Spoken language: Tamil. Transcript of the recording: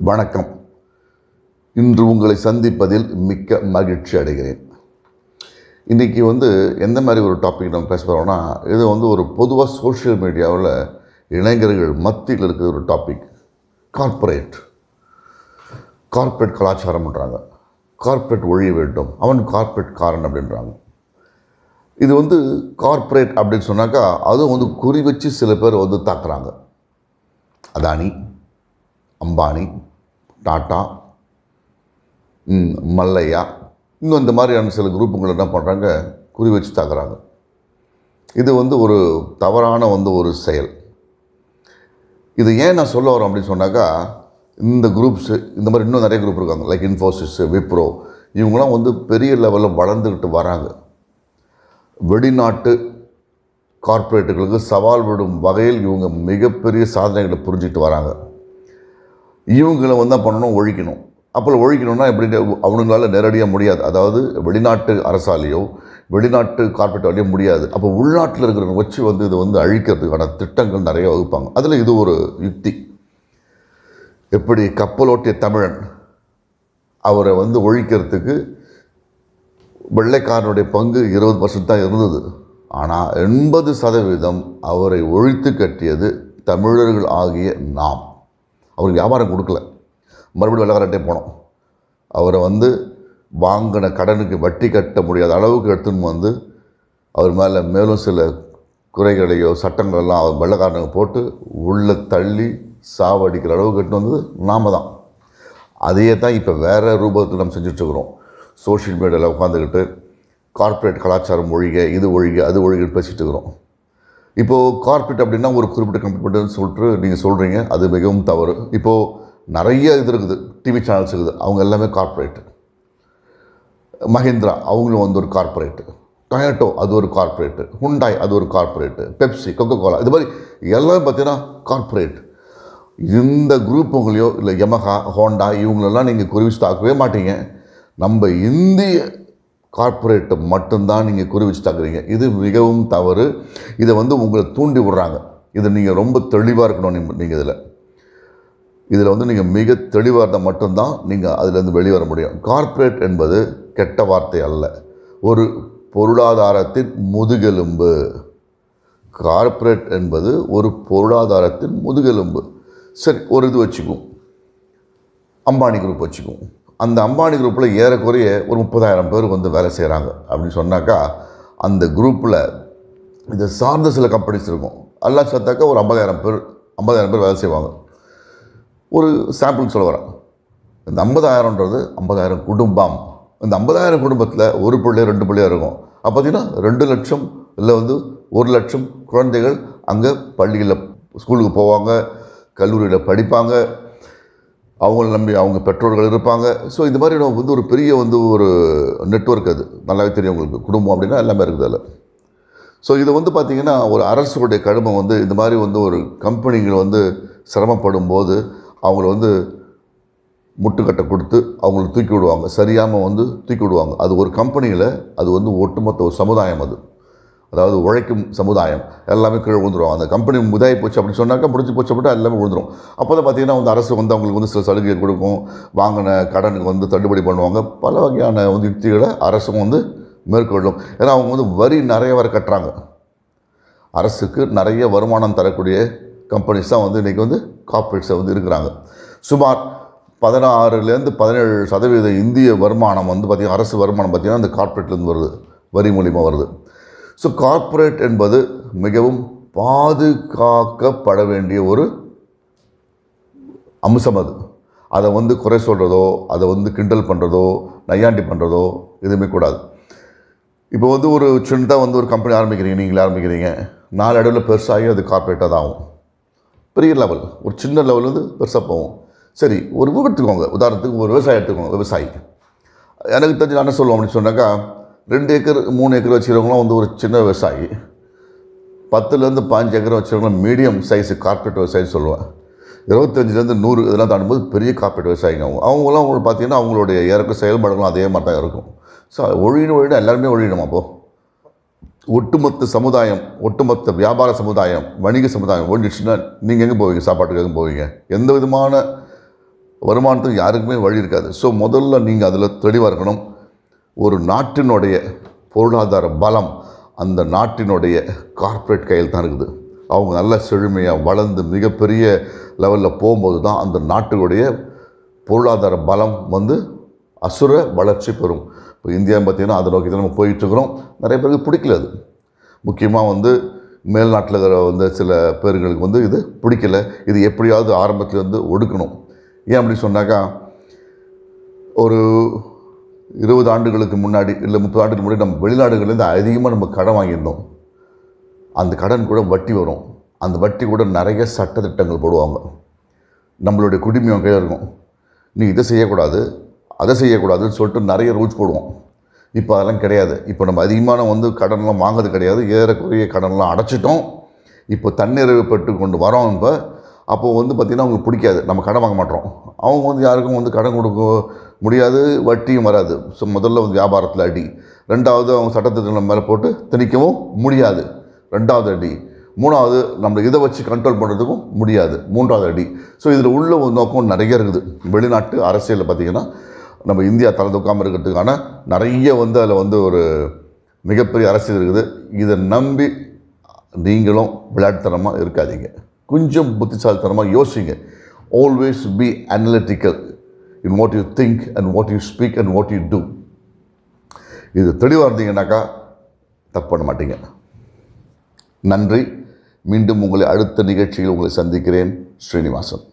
வணக்கம். இன்று உங்களை சந்திப்பதில் மிக்க மகிழ்ச்சி அடைகிறேன். இன்றைக்கி வந்து எந்த மாதிரி ஒரு டாபிக் நம்ம பேச போகிறோம்னா இது வந்து ஒரு பொதுவாக சோஷியல் மீடியாவில் இளைஞர்கள் மத்தியில் இருக்கிற ஒரு டாபிக் கார்ப்பரேட் கார்ப்பரேட் கலாச்சாரம்ன்றாங்க கார்ப்பரேட் ஒழிய வேண்டும். அவன் கார்ப்பரேட் காரன் அப்படின்றாங்க. இது வந்து கார்ப்பரேட் அப்படின்னு சொன்னாக்கா அதுவும் வந்து குறி வச்சு சில பேர் வந்து தாக்குறாங்க. அதானி? அம்பானி டாட்டா மல்லையா இன்னும் இந்த மாதிரியான சில குரூப்புங்களை என்ன பண்ணுறாங்க குறி வச்சு தாக்குறாங்க. இது வந்து ஒரு தவறான வந்து ஒரு செயல். இது ஏன் நான் சொல்ல வரேன் அப்படின்னு சொன்னாக்கா இந்த குரூப்ஸு இந்த மாதிரி இன்னும் நிறைய குரூப் இருக்காங்க லைக் இன்ஃபோசிஸ் விப்ரோ இவங்களாம் வந்து பெரிய லெவலில் வளர்ந்துக்கிட்டு வராங்க. வெளிநாட்டு கார்ப்பரேட்டுகளுக்கு சவால் விடும் வகையில் இவங்க மிகப்பெரிய சாதனைகளை புரிஞ்சிட்டு வராங்க. இவங்களை வந்து தான் பண்ணணும் ஒழிக்கணும். அப்போ ஒழிக்கணும்னா எப்படி அவனுங்களால நேரடியாக முடியாது. அதாவது வெளிநாட்டு அரசாலேயோ வெளிநாட்டு கார்ப்பரேட்டாலேயோ முடியாது. அப்போ உள்நாட்டில் இருக்கிறவங்க வச்சு வந்து இதை வந்து அழிக்கிறதுக்கான திட்டங்கள் நிறைய வகுப்பாங்க. அதில் இது ஒரு யுக்தி. எப்படி கப்பலோட்டிய தமிழன் அவரை வந்து ஒழிக்கிறதுக்கு வெள்ளைக்காரனுடைய பங்கு இருபது பர்சன்ட் தான் இருந்தது. ஆனால் எண்பது சதவீதம் அவரை ஒழித்து கட்டியது தமிழர்கள் ஆகிய நாம். அவருக்கு வியாபாரம் கொடுக்கல. மறுபடியும் வெள்ளக்காரட்டே போனோம். அவரை வந்து வாங்கின கடனுக்கு வட்டி கட்ட முடியாத அளவுக்கு எடுத்துன்னு வந்து அவர் மேலே மேலும் சில குறைகளையோ சட்டங்களெல்லாம் அவர் வெள்ளக்காரனுக்கு போட்டு உள்ளே தள்ளி சாவடிக்கிற அளவுக்கு எடுத்துன்னு வந்தது நாம தான். அதையே தான் இப்போ வேறு ரூபத்தில் நம்ம செஞ்சுட்ருக்குறோம் சோஷியல் மீடியாவில் உட்காந்துக்கிட்டு கார்ப்பரேட் கலாச்சாரம் ஒழிக இது ஒழிக அது ஒழிகன்னு பேசிகிட்டு இருக்கிறோம். இப்போது கார்ப்பரேட் அப்படின்னா ஒரு குறிப்பிட்ட கம்ப்யூட்டர்னு சொல்லிட்டு நீங்கள் சொல்கிறீங்க அது மிகவும் தவறு. இப்போது நிறைய இது இருக்குது. டிவி சேனல்ஸ் இருக்குது. அவங்க எல்லாமே கார்ப்பரேட் மஹிந்திரா அவங்களும் வந்து ஒரு கார்ப்பரேட்டு டொயட்டோ அது ஒரு கார்ப்பரேட்டு ஹுண்டாய் அது ஒரு கார்ப்பரேட்டு பெப்சி கொக்கோ கோலா இது மாதிரி எல்லாமே பார்த்தீங்கன்னா கார்ப்பரேட் இந்த குரூப்புங்களையோ இல்லை யமஹா ஹோண்டா இவங்களெல்லாம் நீங்கள் குறிவிச்சு தாக்கவே மாட்டீங்க. நம்ம இந்திய கார்ப்பரேட்டை மட்டும்தான் நீங்கள் குறிவிச்சு தாக்குறீங்க. இது மிகவும் தவறு. இதை வந்து உங்களை தூண்டி விடுறாங்க. இதை நீங்கள் ரொம்ப தெளிவாக இருக்கணும் நீங்கள் நீங்கள் இதில். இதில் வந்து நீங்கள் மிக தெளிவாக இருந்தால் மட்டும்தான் நீங்கள் அதிலேருந்து வெளிவர முடியும். கார்ப்பரேட் என்பது கெட்ட வார்த்தை அல்ல. ஒரு பொருளாதாரத்தின் முதுகெலும்பு. கார்ப்பரேட் என்பது ஒரு பொருளாதாரத்தின் முதுகெலும்பு. சரி ஒரு இது வச்சுக்குவோம். அம்பானி குரூப் வச்சுக்குவோம். அந்த அம்பானி குரூப்பில் ஏறக்குறைய ஒரு முப்பதாயிரம் பேர் வந்து வேலை செய்கிறாங்க அப்படின்னு சொன்னாக்கா அந்த குரூப்பில் இதை சார்ந்த சில கம்பெனிஸ் இருக்கும். எல்லாம் சேர்த்தாக்கா ஒரு ஐம்பதாயிரம் பேர் ஐம்பதாயிரம் பேர் வேலை செய்வாங்க. ஒரு சாம்பிள் சொல்ல வரேன். இந்த ஐம்பதாயிரன்றது ஐம்பதாயிரம் குடும்பம். இந்த ஐம்பதாயிரம் குடும்பத்தில் ஒரு பிள்ளை ரெண்டு பிள்ளையா இருக்கும். அப்போ பார்த்தீங்கன்னா ரெண்டு லட்சம் இல்லை வந்து ஒரு லட்சம் குழந்தைகள் அங்கே பள்ளியில் ஸ்கூலுக்கு போவாங்க கல்லூரியில் படிப்பாங்க. அவங்கள நம்பி அவங்க பெற்றோர்கள் இருப்பாங்க. ஸோ இந்த மாதிரி நம்ம வந்து ஒரு பெரிய வந்து ஒரு நெட்வொர்க் அது. நல்லாவே தெரியும் உங்களுக்கு. குடும்பம் அப்படின்னா எல்லாமே இருக்குது அதில். ஸோ இது வந்து பார்த்திங்கன்னா ஒரு அரசுடைய கடுமை வந்து இந்த மாதிரி வந்து ஒரு கம்பெனிகள் வந்து சிரமப்படும் போது அவங்கள வந்து முட்டுக்கட்டை கொடுத்து அவங்கள தூக்கி விடுவாங்க. சரியாமல் வந்து தூக்கி விடுவாங்க. அது ஒரு கம்பெனியில் அது வந்து ஒட்டுமொத்த ஒரு சமுதாயம் அது. அதாவது உழைக்கும் சமுதாயம் எல்லாமே கீழே விழுந்துரும். அந்த கம்பெனி முதாயி போச்சு அப்படின்னு சொன்னாக்கா முடிஞ்சு போச்சு அப்படின்னா எல்லாமே விழுந்துடும் அப்போ தான் பார்த்தீங்கன்னா வந்து அரசு வந்து அவங்களுக்கு வந்து சில சலுகை கொடுக்கும். வாங்கின கடனுக்கு வந்து தள்ளுபடி பண்ணுவாங்க. பல வகையான வந்து யுக்திகளை அரசும் வந்து மேற்கொள்ளும். ஏன்னா அவங்க வந்து வரி நிறைய வர கட்டுறாங்க. அரசுக்கு நிறைய வருமானம் தரக்கூடிய கம்பெனிஸ் தான் வந்து இன்றைக்கி வந்து கார்ப்பரேட்ஸை வந்து இருக்கிறாங்க. சுமார் பதினாறுலேருந்து பதினேழு சதவீத இந்திய வருமானம் வந்து பார்த்திங்கன்னா அரசு வருமானம் பார்த்திங்கன்னா அந்த கார்ப்பரேட்லேருந்து வருது. வரி மூலிமா வருது. ஸோ கார்ப்பரேட் என்பது மிகவும் பாதுகாக்கப்பட வேண்டிய ஒரு அம்சம் அது. அதை வந்து குறை சொல்கிறதோ அதை வந்து கிண்டல் பண்ணுறதோ நையாண்டி பண்ணுறதோ எதுவுமே கூடாது. இப்போ வந்து ஒரு சின்னதாக வந்து ஒரு கம்பெனி ஆரம்பிக்கிறீங்க நீங்களே ஆரம்பிக்கிறீங்க. நாலு இடத்துல பெருசாகி அது கார்ப்பரேட்டாக தான் ஆகும் பெரிய லெவல் ஒரு சின்ன லெவல் வந்து பெருசாக போகும். சரி ஒரு எடுத்துக்கோங்க உதாரணத்துக்கு ஒரு விவசாயி எடுத்துக்கோங்க விவசாயி. எனக்கு தெரிஞ்சு நான் என்ன சொல்லுவோம் அப்படின்னு சொன்னாக்கா ரெண்டு ஏக்கர் மூணு ஏக்கர் வச்சுக்கிறவங்களாம் வந்து ஒரு சின்ன விவசாயி. பத்துலேருந்து பாஞ்சு ஏக்கர் வச்சுருக்கவங்க மீடியம் சைஸு கார்பரேட் விவசாயி சொல்லுவேன் இருபத்தஞ்சிலேருந்து நூறு இதெல்லாம் தாண்டும்போது பெரிய கார்பரேட் விவசாயிங்க அவங்க. அவங்களாம் உங்களுக்கு பார்த்தீங்கன்னா அவங்களுடைய இறக்க செயல்பாடுகளும் அதே மாதிரி தான் இருக்கும். ஸோ ஒழியணும் ஒழியணும் எல்லாருமே ஒழியணும் அப்போது ஒட்டுமொத்த சமுதாயம் ஒட்டுமொத்த வியாபார சமுதாயம் வணிக சமுதாயம் ஒழிஞ்சிச்சுன்னா நீங்கள் எங்கே போவீங்க? சாப்பாட்டுக்கு எங்கே போவீங்க? எந்த விதமான வருமானத்துக்கு யாருக்குமே வழி இருக்காது. ஸோ முதல்ல நீங்கள் அதில் தெளிவாக இருக்கணும். ஒரு நாட்டினுடைய பொருளாதார பலம் அந்த நாட்டினுடைய கார்ப்பரேட் கையில் தான் இருக்குது. அவங்க நல்ல செழுமையாக வளர்ந்து மிகப்பெரிய லெவலில் போகும்போது தான் அந்த நாட்டுடைய பொருளாதார பலம் வந்து அசுர வளர்ச்சி பெறும். இப்போ இந்தியா பார்த்திங்கன்னா அதை நோக்கி தான் நம்ம போயிட்டுருக்குறோம் நிறைய பேருக்கு பிடிக்கல அது. முக்கியமாக வந்து மேல்நாட்டில் இருக்கிற வந்து சில பேர்களுக்கு வந்து இது பிடிக்கல. இது எப்படியாவது ஆரம்பத்தில் வந்து ஒடுக்கணும். ஏன் அப்படி சொன்னாக்கா ஒரு இருபது ஆண்டுகளுக்கு முன்னாடி இல்லை முப்பது ஆண்டுக்கு முன்னாடி நம்ம வெளிநாடுகள்லேருந்து அதிகமாக நம்ம கடன் வாங்கியிருந்தோம். அந்த கடன் கூட வட்டி வரும். அந்த வட்டி கூட நிறைய சட்டத்திட்டங்கள் போடுவாங்க. நம்மளுடைய குடிமையம் கையில் இருக்கும். நீ இதை செய்யக்கூடாது அதை செய்யக்கூடாதுன்னு சொல்லிட்டு நிறைய ரூல்ஸ் போடுவோம். இப்போ அதெல்லாம் கிடையாது. இப்போ நம்ம அதிகமான வந்து கடன்லாம் வாங்குறது கிடையாது. ஏறக்குறைய கடன்லாம் அடைச்சிட்டோம். இப்போ தன்னிறைவு பெற்று கொண்டு வரோம். இப்போ அப்போது வந்து பார்த்திங்கன்னா அவங்களுக்கு பிடிக்காது. நம்ம கடன் வாங்க மாட்டோம். அவங்க வந்து யாருக்கும் வந்து கடன் கொடுக்க முடியாது வட்டியும் வராது. ஸோ முதல்ல வந்து வியாபாரத்தில் அடி. ரெண்டாவது அவங்க சட்டத்திட்டம் மேலே போட்டு திணிக்கவும் முடியாது. ரெண்டாவது அடி. மூணாவது நம்ம இதை வச்சு கண்ட்ரோல் பண்ணுறதுக்கும் முடியாது. மூன்றாவது அடி. ஸோ இதில் உள்ள ஒரு நோக்கம் நிறைய இருக்குது. வெளிநாட்டு அரசியலில் பார்த்திங்கன்னா நம்ம இந்தியா தலை தூக்காமல் இருக்கிறதுக்கான நிறைய வந்து அதில் வந்து ஒரு மிகப்பெரிய அரசியல் இருக்குது. இதை நம்பி நீங்களும் விளையாட்டுத்தனமாக இருக்காதீங்க. கொஞ்சம் புத்திசாலித்தனமாக யோசிங்க. Always be analytical in what you think and what you speak and what you do இது தெளிவாக இருந்தீங்கன்னாக்கா தப்பு பண்ண மாட்டீங்க. நன்றி. மீண்டும் உங்களை அடுத்த நிகழ்ச்சியில் உங்களை சந்திக்கிறேன். ஸ்ரீனிவாசன்.